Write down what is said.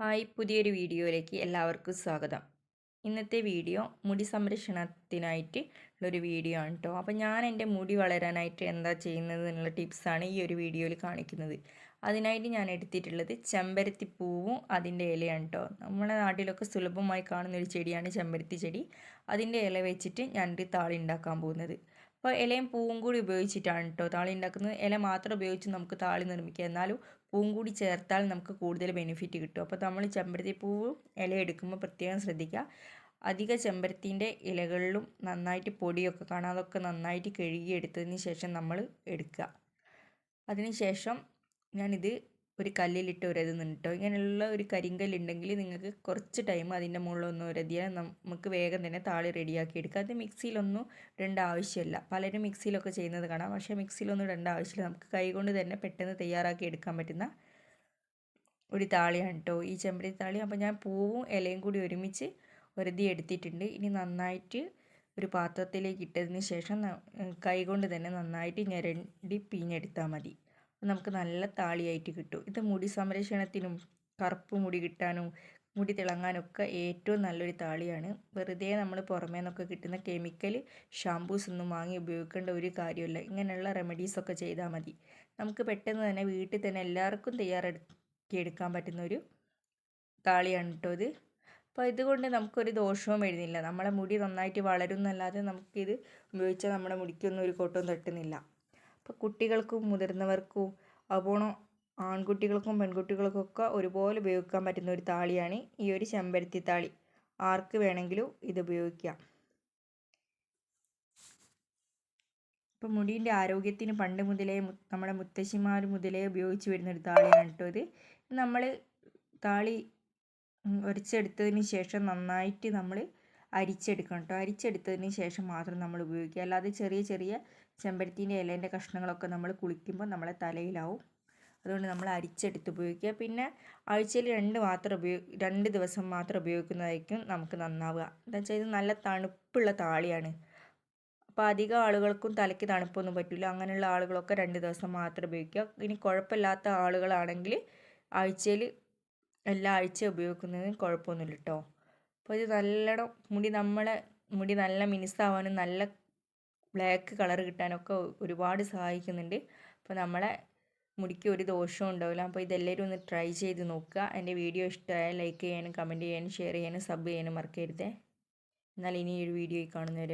Hi പുതിയൊരു വീഡിയോയിലേക്ക് എല്ലാവർക്കും സ്വാഗതം. ഇന്നത്തെ വീഡിയോ മുടി സംരക്ഷണത്തിനായിട്ട് ഉള്ളൊരു വീഡിയോ ആണ് കേട്ടോ അപ്പോൾ ഞാൻ എന്റെ മുടി വളരാനായിട്ട് എന്താ ചെയ്യുന്നത് എന്നുള്ള ടിപ്സാണ് ഈ ഒരു വീഡിയോയിൽ കാണിക്കുന്നത്. അതിനായിട്ട് ഞാൻ എടുത്തിട്ടുള്ളത് ചെമ്പരത്തി പൂവും അതിന്റെ ഇലയാണ് കേട്ടോ നമ്മുടെ നാട്ടിലൊക്കെ സുലഭമായി കാണുന്ന ഒരു ചെടിയാണ് ചെമ്പരത്തി ചെടി. അതിന്റെ ഇല വെച്ചിട്ട് ഞാനൊരു താളി ഉണ്ടാക്കാൻ പോകുന്നത്. അപ്പോൾ ഇലയും പൂവും കൂടി ഉപയോഗിച്ചിട്ടാണ് കേട്ടോ താളി ഉണ്ടാക്കുന്നത്. ഇല മാത്രം ഉപയോഗിച്ച് നമുക്ക് താളി നിർമ്മിക്കാം. എന്നാലും പൂവും കൂടി ചേർത്താൽ നമുക്ക് കൂടുതൽ ബെനിഫിറ്റ് കിട്ടും. അപ്പോൾ നമ്മൾ ചെമ്പരത്തി പൂവും ഇല എടുക്കുമ്പോൾ പ്രത്യേകം ശ്രദ്ധിക്കുക. അധിക ചെമ്പരത്തിന്റെ ഇലകളിലും നന്നായിട്ട് പൊടിയൊക്കെ കാണാം. അതൊക്കെ നന്നായിട്ട് കഴുകിയെടുത്തതിന് ശേഷം നമ്മൾ എടുക്കുക. അതിന് ശേഷം ഞാനിത് ഒരു കല്ലിലിട്ട് ഉരതുന്നുണ്ട് കേട്ടോ ഇങ്ങനെയുള്ള ഒരു കരിങ്കല്ലുണ്ടെങ്കിൽ നിങ്ങൾക്ക് കുറച്ച് ടൈം അതിന്റെ മുകളിലൊന്ന് ഉരതിയാൽ നമുക്ക് വേഗം തന്നെ താളി റെഡിയാക്കി എടുക്കാം. അത് മിക്സിയിലൊന്നും ഇടേണ്ട ആവശ്യമില്ല. പലരും മിക്സിയിലൊക്കെ ചെയ്യുന്നത് കാണാം. പക്ഷേ മിക്സിയിലൊന്നും ഇടേണ്ട ആവശ്യമില്ല. നമുക്ക് കൈകൊണ്ട് തന്നെ പെട്ടെന്ന് തയ്യാറാക്കി എടുക്കാൻ പറ്റുന്ന ഒരു താളിയാണ് കേട്ടോ ഈ ചെമ്പരത്തി താളി. അപ്പോൾ ഞാൻ പൂവും ഇലയും കൂടി ഒരുമിച്ച് ഉരതി എടുത്തിട്ടുണ്ട്. ഇനി നന്നായിട്ട് ഒരു പാത്രത്തിലേക്ക് ഇട്ടതിന് ശേഷം കൈകൊണ്ട് തന്നെ നന്നായിട്ട് ഞരണ്ടി പിഞ്ഞെടുത്താൽ മതി. നമുക്ക് നല്ല താളിയായിട്ട് കിട്ടും. ഇത് മുടി സംരക്ഷണത്തിനും കറുപ്പ് മുടി കിട്ടാനും മുടി തിളങ്ങാനൊക്കെ ഏറ്റവും നല്ലൊരു താളിയാണ്. വെറുതെ നമ്മൾ പുറമേ നിന്നൊക്കെ കിട്ടുന്ന കെമിക്കൽ ഷാമ്പൂസ് ഒന്നും വാങ്ങി ഉപയോഗിക്കേണ്ട ഒരു കാര്യമില്ല. ഇങ്ങനെയുള്ള റെമഡീസൊക്കെ ചെയ്താൽ മതി. നമുക്ക് പെട്ടെന്ന് തന്നെ വീട്ടിൽ തന്നെ എല്ലാവർക്കും തയ്യാറാക്കി എടുക്കാൻ പറ്റുന്ന ഒരു താളിയാണ് കേട്ടോ ഇത്. അപ്പോൾ ഇതുകൊണ്ട് നമുക്കൊരു ദോഷവും വരുന്നില്ല. നമ്മുടെ മുടി നന്നായിട്ട് വളരും എന്നല്ലാതെ നമുക്കിത് ഉപയോഗിച്ചാൽ നമ്മുടെ മുടിക്കൊന്നും ഒരു കോട്ടവും തട്ടുന്നില്ല. കുട്ടികൾക്കും മുതിർന്നവർക്കും അതുപോലെ ആൺകുട്ടികൾക്കും പെൺകുട്ടികൾക്കും ഒക്കെ ഒരുപോലെ ഉപയോഗിക്കാൻ പറ്റുന്ന ഒരു താളിയാണ് ഈ ഒരു ചെമ്പരത്തി താളി. ആർക്ക് വേണമെങ്കിലും ഇത് ഉപയോഗിക്കാം. ഇപ്പം മുടിന്റെ ആരോഗ്യത്തിന് പണ്ട് മുതലേ നമ്മുടെ മുത്തശ്ശിമാർ മുതലേ ഉപയോഗിച്ച് വരുന്ന ഒരു താളിയാണ് കേട്ടോ ഇത്. നമ്മൾ താളി ഒരച്ചെടുത്തതിന് ശേഷം നന്നായിട്ട് നമ്മൾ അരിച്ചെടുക്കണം കേട്ടോ. അരിച്ചെടുത്തതിന് ശേഷം മാത്രം നമ്മൾ ഉപയോഗിക്കുക. അല്ലാതെ ചെറിയ ചെറിയ ചെമ്പരത്തീന്റെ ഇലേന്റെ കഷ്ണങ്ങളൊക്കെ നമ്മൾ കുളിക്കുമ്പോൾ നമ്മളെ തലയിലാവും. അതുകൊണ്ട് നമ്മൾ അരിച്ചെടുത്ത് ഉപയോഗിക്കുക. പിന്നെ ആഴ്ചയിൽ രണ്ട് മാത്രം ഉപയോഗ രണ്ട് ദിവസം മാത്രം ഉപയോഗിക്കുന്നതായിരിക്കും നമുക്ക് നന്നാവുക. എന്താ വെച്ചാൽ ഇത് നല്ല തണുപ്പുള്ള താളിയാണ്. അപ്പോൾ അധികം ആളുകൾക്കും തലയ്ക്ക് തണുപ്പൊന്നും പറ്റില്ല. അങ്ങനെയുള്ള ആളുകളൊക്കെ രണ്ട് ദിവസം മാത്രം ഉപയോഗിക്കുക. ഇനി കുഴപ്പമില്ലാത്ത ആളുകളാണെങ്കിൽ ആഴ്ചയിൽ എല്ലാ ആഴ്ച ഉപയോഗിക്കുന്നതിന് കുഴപ്പമൊന്നുമില്ല കേട്ടോ. അപ്പോൾ ഇത് നല്ലോണം മുടി നമ്മളെ മുടി നല്ല മിനുസാവാനും നല്ല ബ്ലാക്ക് കളർ കിട്ടാനൊക്കെ ഒരുപാട് സഹായിക്കുന്നുണ്ട്. അപ്പോൾ നമ്മളെ മുടിക്ക് ഒരു ദോഷവും ഉണ്ടാവില്ല. അപ്പോൾ ഇതെല്ലാവരും ഒന്ന് ട്രൈ ചെയ്ത് നോക്കുക. എന്റെ വീഡിയോ ഇഷ്ടമായാൽ ലൈക്ക് ചെയ്യാനും കമന്റ് ചെയ്യാനും ഷെയർ ചെയ്യാനും സബ് ചെയ്യാനും മറക്കരുതേ. എന്നാൽ ഇനി ഒരു വീഡിയോ കാണുന്നവരെ